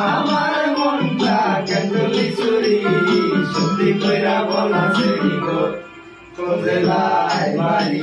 আমার মনটা কেটলি চুরি সত্যি কইরা বলা সেরি গো কোজেলায় বাড়ি?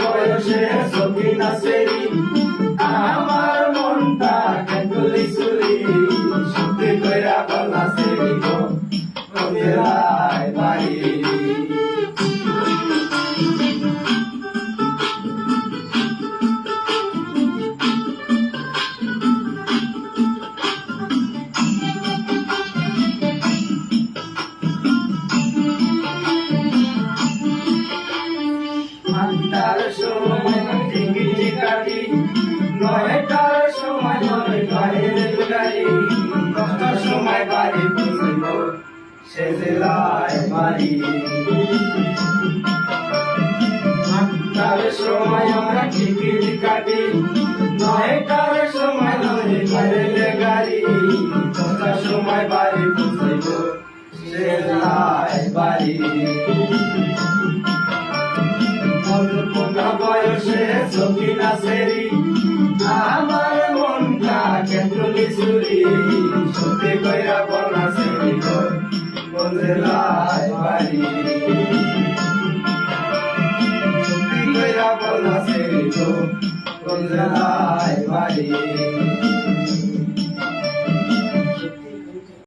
বয়সে সখিনা সেরি আমার মনটা কেতুলি সুরি সত্যি কইরা বলা সেরি আটটার সময় টিকিটি কাটি নয়টার সময় নয় বাইরের গাড়ি দশটার সময় বাড়ি পৌঁছল সে জেলায় বাড়ি। আটটার সময় আমরা টিকিট কাটি নয়টার সময় নয় বাইরের গাড়ি, দশটার সময় বাড়ি পৌঁছল সে জেলায় বাড়ি। সখিনা সেরি আমার মনটা কেন্দ্রলি সুরি সত্যি কইরা বলা সেরি বন্ধেলায় বাড়ি। সত্যি কইরা বলা সেরি বন্ধেলায় বাড়ি।